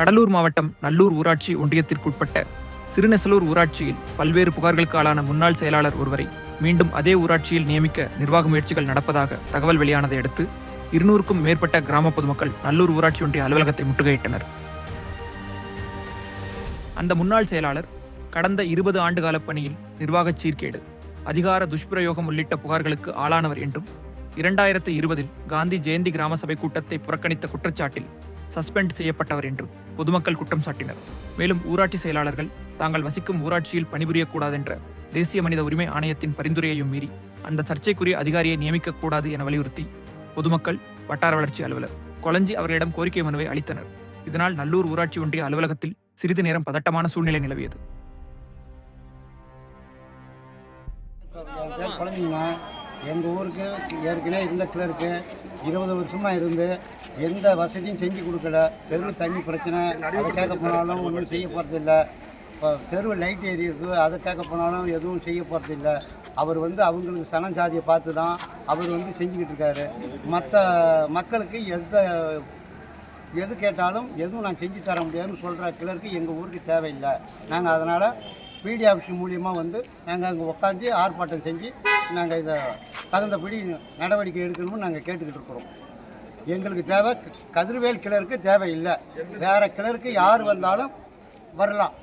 கடலூர் மாவட்டம் நல்லூர் ஊராட்சி ஒன்றியத்திற்குட்பட்ட சிறுநெசலூர் ஊராட்சியில் பல்வேறு புகார்களுக்கு ஆளான முன்னாள் செயலாளர் ஒருவரை மீண்டும் அதே ஊராட்சியில் நியமிக்க நிர்வாக முயற்சிகள் நடப்பதாக தகவல் வெளியானதை அடுத்து இருநூறுக்கும் மேற்பட்ட கிராம பொதுமக்கள் நல்லூர் ஊராட்சி ஒன்றிய அலுவலகத்தை முற்றுகையிட்டனர். அந்த முன்னாள் செயலாளர் கடந்த இருபது ஆண்டுகால பணியில் நிர்வாகச் சீர்கேடு அதிகார துஷ்பிரயோகம் உள்ளிட்ட புகார்களுக்கு ஆளானவர் என்றும் இரண்டாயிரத்து இருபதில் காந்தி ஜெயந்தி கிராம சபை கூட்டத்தை புறக்கணித்த குற்றச்சாட்டில் சஸ்பெண்ட் செய்யப்பட்டவர் என்றும் பொதுமக்கள் குற்றம் சாட்டினர். மேலும் ஊராட்சி செயலாளர்கள் தாங்கள் வசிக்கும் ஊராட்சியில் பணிபுரியக்கூடாதென்ற தேசிய மனித உரிமை ஆணையத்தின் பரிந்துரையையும் மீறி அந்த சர்ச்சைக்குரிய அதிகாரியை நியமிக்கக்கூடாது என வலியுறுத்தி பொதுமக்கள் வட்டார வளர்ச்சி அலுவலர் கொலஞ்சி அவர்களிடம் கோரிக்கை மனுவை அளித்தனர். இதனால் நல்லூர் ஊராட்சி ஒன்றிய அலுவலகத்தில் சிறிது நேரம் பதட்டமான சூழ்நிலை நிலவியது. எங்கள் ஊருக்கு ஏற்கனவே இருந்த கிளர்க்கு இருபது வருஷமாக இருந்து எந்த வசதியும் செஞ்சு கொடுக்கல. தெரு தண்ணி பிரச்சனை அதுக்காக கேட்க போனாலும் ஒன்றும் செய்ய போகிறதில்ல இப்போ தெரு லைட் எரியுது அதை கேட்க போனாலும் எதுவும் செய்ய போகிறதில்ல அவர் வந்து அவங்களுக்கு சனம் சாதியை பார்த்து தான் அவர் வந்து செஞ்சுக்கிட்டு இருக்காரு. மற்ற மக்களுக்கு எந்த எது கேட்டாலும் எதுவும் நான் செஞ்சு தர முடியாதுன்னு சொல்கிற கிளருக்கு எங்கள் ஊருக்கு தேவையில்லை. நாங்கள் அதனால் பிடி ஆஃபீஸ் மூலியமாக வந்து நாங்கள் அங்கே உட்காந்து ஆர்ப்பாட்டம் செஞ்சு நாங்கள் இதை தகுந்தபடி நடவடிக்கை எடுக்கணும்னு நாங்கள் கேட்டுக்கிட்டு இருக்கிறோம். எங்களுக்கு தேவை கதிர்வேல் கிளருக்கு தேவையில்லை. வேறு கிளருக்கு யார் வந்தாலும் வரலாம்.